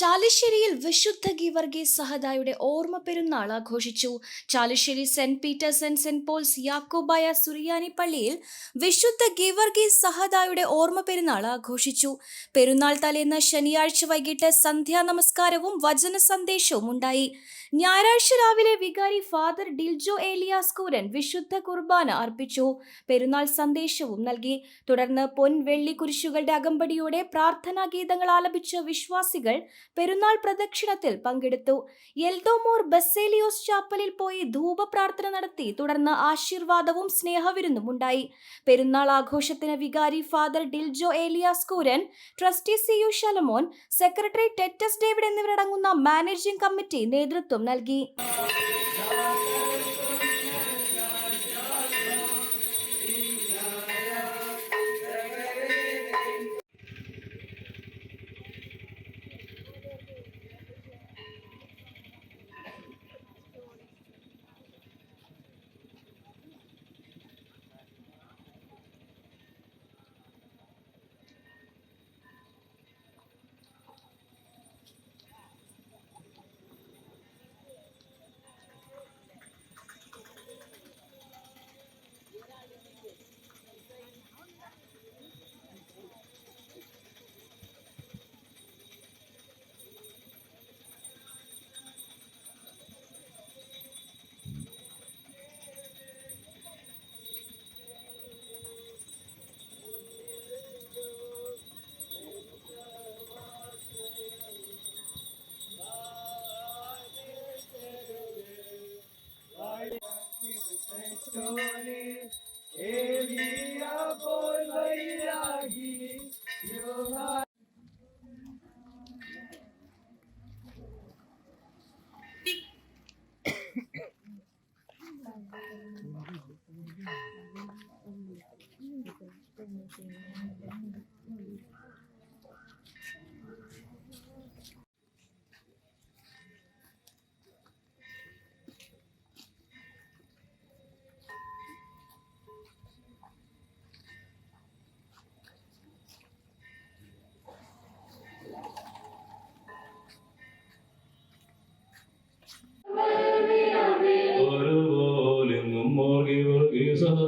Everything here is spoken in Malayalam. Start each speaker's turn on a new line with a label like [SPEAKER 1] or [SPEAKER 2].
[SPEAKER 1] ചാലിശ്ശേരിയിൽ വിശുദ്ധ ഗീവർഗീസ് സഹദായുടെ ഓർമ്മ പെരുന്നാൾ ആഘോഷിച്ചു. Chalissery saint Peter's and saint Paul's Yakobaya Suriyani പള്ളിയിൽ വിശുദ്ധ ഗീവർഗീസ് സഹദായുടെ ഓർമ്മ പെരുന്നാൾ ആഘോഷിച്ചു. പെരുന്നാൾ തലേന്ന് ശനിയാഴ്ച വൈകിട്ട് സന്ധ്യാ നമസ്കാരവും വചന സന്ദേശവും ഉണ്ടായി. ഞായറാഴ്ച രാവിലെ വികാരി ഫാദർ ഡിൽജോ ഏലിയാസ് കൂരൻ വിശുദ്ധ കുർബാന അർപ്പിച്ചു. പെരുന്നാൾ സന്ദേശവും നൽകി. തുടർന്ന് പൊൻ വെള്ളി കുരിശുകളുടെ അകമ്പടിയോടെ പ്രാർത്ഥനാ ഗീതങ്ങൾ ആലപിച്ച വിശ്വാസികൾ പെരുന്നാൾ പ്രദക്ഷിണത്തിൽ പങ്കെടുത്തു. എൽദോമോർ ബസേലിയോസ് ചാപ്പലിൽ പോയി ധൂപപ്രാർത്ഥന നടത്തി. തുടർന്ന് ആശീർവാദവും സ്നേഹവിരുന്നും ഉണ്ടായി പെരുന്നാൾ ആഘോഷത്തിന് വികാരി father Diljo Elias Kooran trustee C U Shalamon secretary Titus David എന്നിവരടങ്ങുന്ന മാനേജിംഗ് കമ്മിറ്റി നേതൃത്വം നൽകി.
[SPEAKER 2] Tony, Elia
[SPEAKER 3] por Vairagi, Thank you.
[SPEAKER 2] There's other